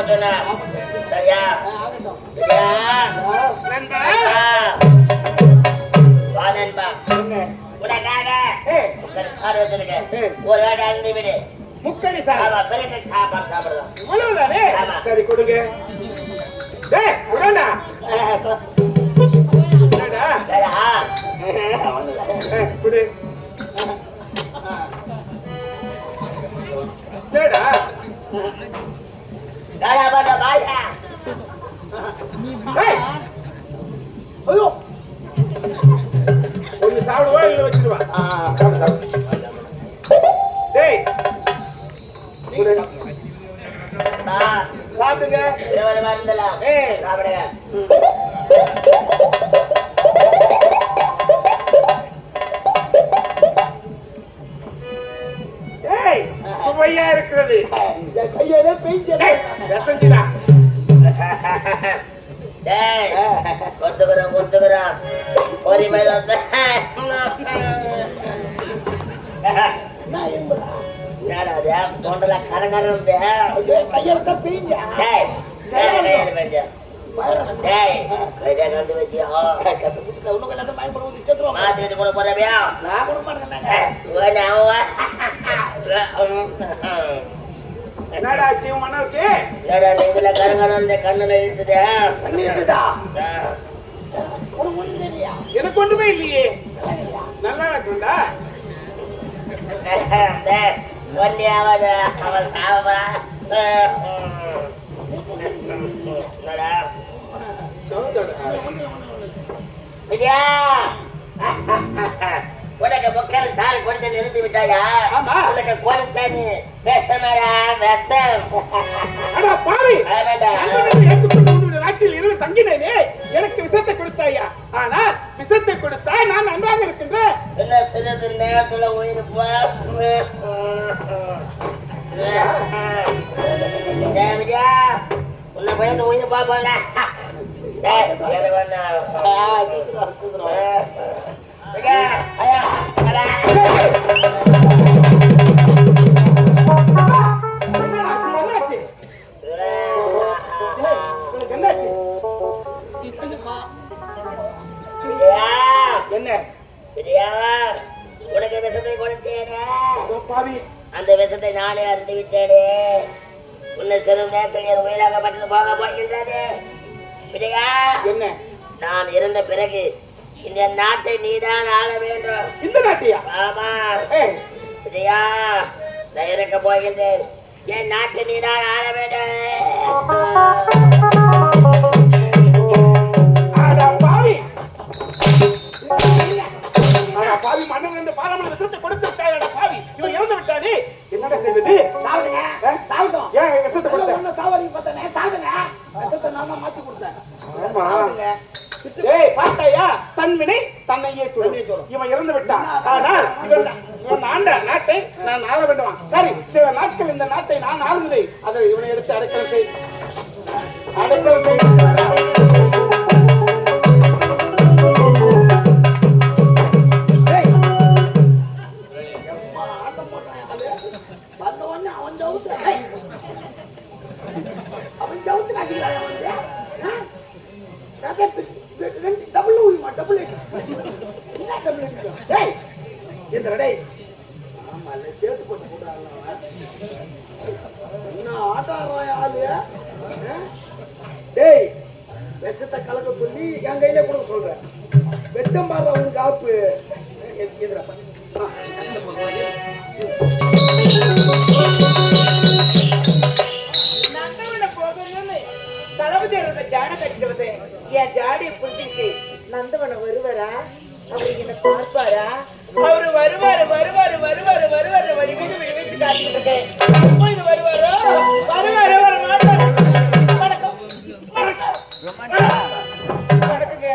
மட்டும் சரியா வா நண்பா உனக்காக. ஒரு வேலை அழுந்து விடு பிறகு சாப்பாடு இவ்வளவுதானே ஆமா. சரி கொடுங்க குடு என்னடா வேறா பண்ண வாயா டேய் ஐயோ ஒன்னு சாப்பிடுவா இல்ல வச்சிடுவா சாப்பிடு சாப்பிடு டேய். சாப்பிடுங்க மருந்துலாம் ஏய் சாப்பிடுங்க சுவையா இருக்கிறது. கையால டேய் ரசஞ்சிடா டேய் கொத்துக்கிறோம் கொத்துக்கிறோம் பொறுமை என்னடா அது தொண்டல கரகரம் கையெழுத்த கையில கண்டு வச்சியா? கூட என்னடா ஆச்சு? மன்னருக்கு இதுல கரகரம் இந்த கண்ணுல உனக்கு ஒண்ணு இல்லையா எனக்கு ஒன்றுமே இல்லையே. நல்லா இருக்கும்டா ஒல்லியாவது அவன் என்னடா? விஜயா! சால் கொடுத்து நிறுத்தி விட்டாயா? ஆமா. உனக்கு கொடுத்தது விஷமடா விஷம். அடா உன்னுடைய நாட்டில் இரவு தங்கினேனே. எனக்கு விஷத்தை கொடுத்தாயா? ஆனால் விஷத்தை கொடுத்தாய் நான் நன்றாக இருக்கின்றேன். என்ன சிறிது நேரத்துல உயிர் போ டேய் விஜயா உன்னை பயந்து உயிர் பாப்பல டேய் உனக்கு என்ன? உனக்கு விஷத்தை கொடுத்தேனே அந்த விஷத்தை நானே அறுந்து விட்டேனே உன்னை சிறு நேரத்தில் உயிராகப்பட்டது போக போகின்றது விஜயா என்ன நான் இறந்த பிறகு இந்த நாட்டை நீதான் ஆள வேண்டும். இந்த நாட்டியா? ஆமா. ஏய். விஜயா நான் இருக்க போகின்றேன். என் நாட்டை நீதான் ஆள வேண்டும். பாராமண விஷத்தை கொடுத்து விட்டாய் பாவி. இவன் இறந்து விட்டானே. என்னடா செய்வது? ஆ? சாப்பிட்டோம் ஏன் விஷத்தை கொடுத்த? சாவடி பார்த்தனே சாப்பிடுங்க விஷத்தை நான் மாத்தி கொடுத்தேன். ஆமா. ஏய் பார்த்தாயா? தன்வினை தன்னையே சுடும். இவன் இறந்து விட்டான். ஆனால் இவன் இவன் ஆண்ட நாட்டை நான் ஆள வேண்டுமா சரி சில நாட்கள் இந்த நாட்டை நான் ஆளுகிறேன். அதை இவனை எடுத்து அடைக்கலம் செய். அடைக்கலம் செய். அவன் ஜவுத்து. டேய். அவன் ஜவுத்து காட்டிக்கிறான் ரெண்டு டபுள் ஊழிமா டபுள் என்ன டபுள் டேய் இந்த டேய். ஆமா இல்லை சேர்த்து போட்டு போடுறாங்க என்ன ஆட்ட ஆடுறான் ஆளு டேய் விஷத்தை கலக்க சொல்லி என் கையில கொடுக்க சொல்றேன். வெச்சம் பாடுற உனக்கு ஆப்பு. எ- என் ஜாடியை புரிஞ்சுக்கிட்டு நந்தவனம் வருவாரா? அவர் என்ன பார்ப்பாரா? அவரு வருவாரு வருவாரு வருவாரு வருவாரு. வழி மீது விழி வைத்து காத்துக்கிட்டு இருக்கேன். இது வருவாரோ? வருவாரு வர மாட்டாரு வணக்கம். வணக்கம். வணக்கங்க.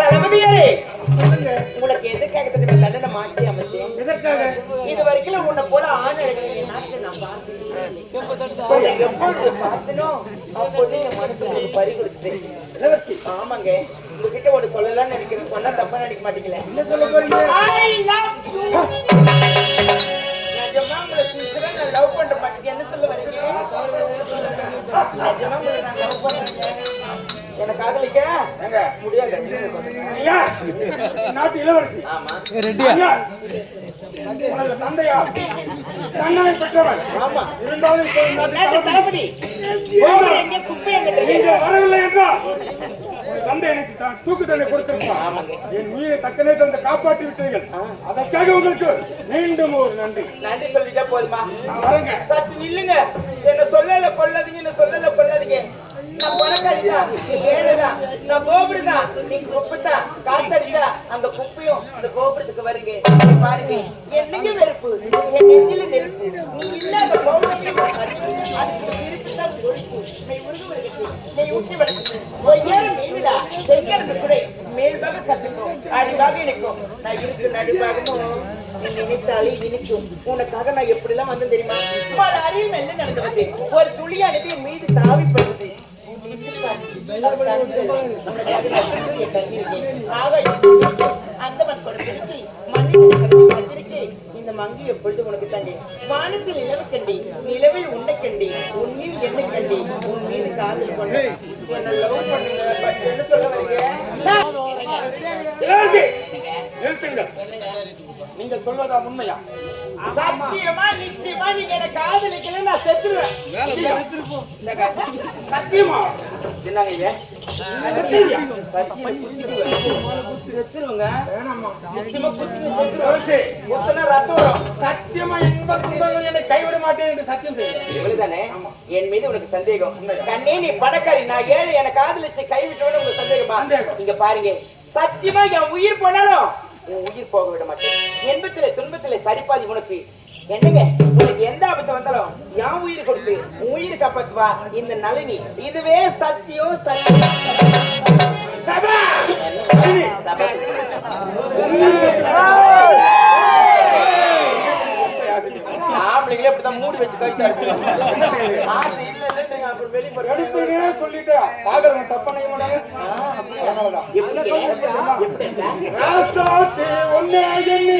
தளபதியாரே. உங்களுக்கு எதுக்காக தண்டனை மாட்டி அமைச்சேன் இது வரைக்கும் உன்னை போல ஆண் எடுக்கிற நாட்டை நான் பார்த்தேன் எப்பொழுது பார்த்தனும் என் மனசுக்கு ஒரு பறி கொடுத்தேன் இளவரசி ஆமாங்க உங்ககிட்ட ஒன்று சொல்லலாம்னு நினைக்கிறேன் சொன்னா தப்பா நினைக்க மாட்டீங்களே என்ன சொல்ல லவ் பண்ற மாட்டேங்க என்ன சொல்ல வரீங்க நான் லவ் பண்றேன் எனக்கு காதலிக்க முடியாது இளவரசி ஆமா இருந்தாலும் இந்த நாட்டு தளபதி. கோபுரம் எங்க குப்பை எங்க நீங்க தெரியும் வரவில்லை என்றால் தந்தை எனக்கு தூக்கு தண்டனை கொடுத்திருப்பான் ஆமாங்க. என் உயிரை தக்கனே தந்து காப்பாற்றி விட்டீர்கள். அதற்காக உங்களுக்கு மீண்டும் ஒரு நன்றி. நன்றி சொல்லிட்டா போதுமா? நான் வரேங்க. சற்று நில்லுங்க. என்ன சொல்லல கொல்லாதீங்க என்ன சொல்லல கொல்லாதீங்க நான் பணக்காரிதான் ஏழைதான் நான் கோபுரம் தான் நீங்க குப்பைதான் காத்தடிச்சா அந்த குப்பையும் அந்த பாருங்க வருங்க பாருங்க. என்னங்க வெறுப்பு என் நெஞ்சில நெருப்பு. நீ இல்லாத கோபத்தையும் அதுக்கு வளர்க்குது ஒய்யாரம் மீனுடா. செங்கல் குறை. மேல்பாக கசக்கும். அடிவாக இணைக்கும். நான் இருக்கு நடுவாகவும் நினைத்தாலே நினைக்கும் உனக்காக நான் எப்படிலாம் வந்தேன் தெரியுமா? பல மெல்ல நடந்து வந்தேன் ஒரு துளியானது என் மீது தாவி படுது இந்த மங்கி எப்பொழுது உனக்கு தண்டி வானத்தில் நிலவு கண்டி நிலவில் உன்னை கண்டி உன்னில் என்ன கண்டி உன் மீது காதல் கொண்டு என்ன லவ் பண்ணுங்க என்ன சொல்ல வரீங்க? இளவரசி நிறுத்துங்கள் நீங்கள் சொல்வதா உண்மையா? சத்தியமா நிச்சயமா நீங்க என்ன காதலிக்கல நான் செத்துருவேன். இந்தாங்க. சத்தியமா? என்னங்க சத்தியமா இன்ப துன்பங்கள் என்னை கைவிட மாட்டேன் என்று சத்தியம் இவ்வளவுதானே என் மீது உனக்கு சந்தேகம். கண்ணே நீ பணக்காரி. நான் ஏழை. என காதலிச்சு கைவிட்டவன உங்களுக்கு சந்தேகமா. இங்க பாருங்க. சத்தியமா என் உயிர் போனாலும் உன் உயிர் போக விட மாட்டேன். இன்பத்திலே துன்பத்திலே சரிபாதி உனக்கு என்னங்க? உனக்கு எந்த ஆபத்து வந்தாலும் என் உயிர் கொடுத்து உயிர் காப்பாத்துவா. இந்த நளினி. இதுவே சத்தியம் சத்தியம். சபா! ஆம்பளைங்களே இப்படிதான் மூடி வச்சு கவிதா இருக்கு. ஆசை இல்ல இல்லன்றீங்க அப்புறம் தப்பா மாட்டாங்க ஒன்னே எண்ணி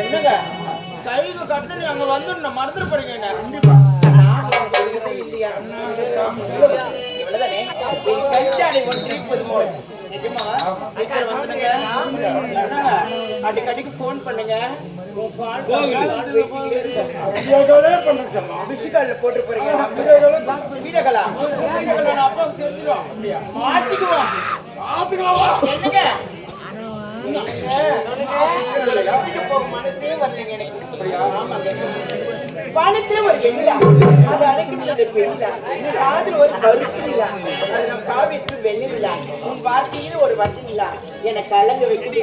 என்னங்க? சைவ கட்டணம் அங்க வந்துடணும் மறந்துட போறீங்க என்ன? கண்டிப்பா. இல்லையா போல் அடிக்கடிக்கு ஃபோன் பண்ணுங்க. உன் கால் கால் வெயிட்டிங்ல இருக்கு. வீடியோக்களே பண்ண சொல்லலாம். பிசிகால்ல போட்டு போறீங்க. தெரிஞ்சிடும் மாட்டிக்குவோம். பாத்துக்கலாமா? என்னங்க? வீட்டுக்கு ஆமாங்க ஒரு வெள்ளா அது அழைக்கிறது பெண்ணா காதில் ஒரு கருப்பு அது நம் காவியத்தில் வெள்ளிலா உன் வார்த்தையில் ஒரு வட்டம் இல்லா என கலங்க வைக்கிறது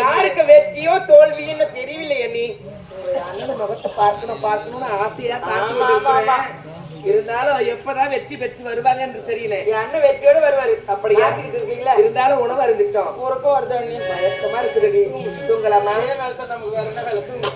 யாருக்கு வெற்றியோ தோல்வின்னு தெரியவில்லை அண்ணி அண்ணன் முகத்தை பார்க்கணும் பார்க்கணும்னு ஆசையா. இருந்தாலும் எப்பதான் வெற்றி பெற்று வருவாங்க என்று தெரியல. என் அண்ணன் வெற்றியோட வருவாரு. அப்படி ஏத்திக்கிட்டு இருக்கீங்களா? இருந்தாலும் உணவு அருந்துட்டோம் ஊருக்கும் வருது அண்ணி. மயக்கமா இருக்குது நீ தூங்கலாமா? நமக்கு வேற என்ன வேலை? தூங்கு.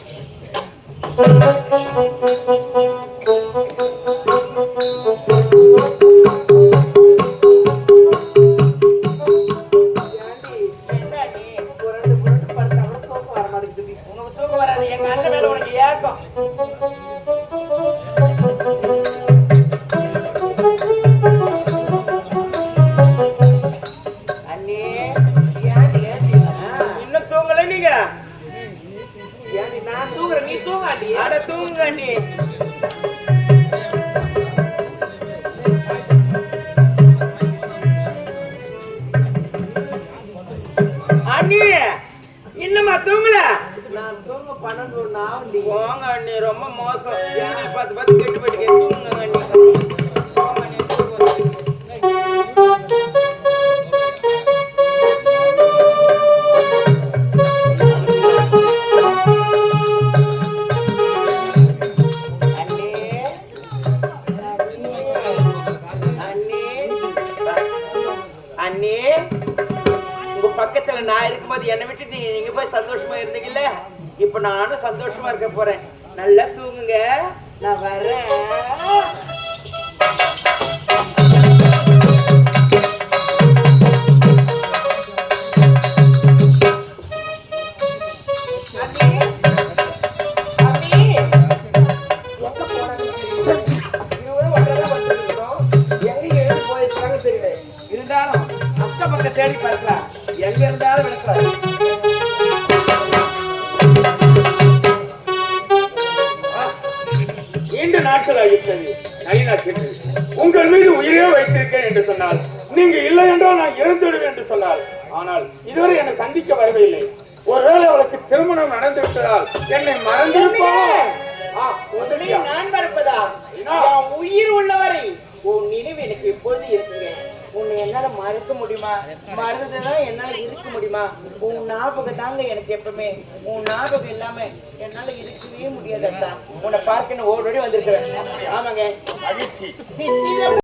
ஆகும்டி அண்ணி ரொம்ப மோசம். யாரை பார்த்து பார்த்து கெட்டு போயிட்டு தூங்குங்க அண்ணி அண்ணி, தூங்குங்க. பக்கத்துல நான் இருக்கும்போது என்னை விட்டு நீங்க நீங்க போய் சந்தோஷமா இருந்தீங்கல்ல? இப்ப நானும் சந்தோஷமா இருக்க போறேன். நல்லா தூங்குங்க. நான் வரேன். எங்க இருந்தாலும் பக்கம் தேடி பார்க்கலாம் எங்க இருந்தாலும் விளக்கலாம் நீண்ட நாட்கள் ஆகிவிட்டது நயினா சென்று உங்கள் மீது உயிரே வைத்திருக்கேன் என்று சொன்னால் நீங்க இல்லை என்றால் நான் இறந்து விடுவேன் என்று சொன்னார் ஆனால் இதுவரை என்னை சந்திக்க வரவில்லை. ஒருவேளை அவளுக்கு திருமணம் நடந்து விட்டதால் என்னை மறந்திருப்பா. ஆ, உன்னை வந்துட்டியா? நான் மறப்பதா? உயிர் உள்ளவரை உன் நினைவு எனக்கு எப்பொழுது இருக்குங்க. உன்னை என்னால மறக்க முடியுமா? மறந்துதான் என்னால இருக்க முடியுமா? உன் ஞாபகம் தாங்க எனக்கு எப்பவுமே. உன் ஞாபகம் இல்லாம என்னால இருக்கவே முடியாது உன்னை பார்க்கணும் ஓடோடி வந்திருக்கிறேன். ஆமாங்க.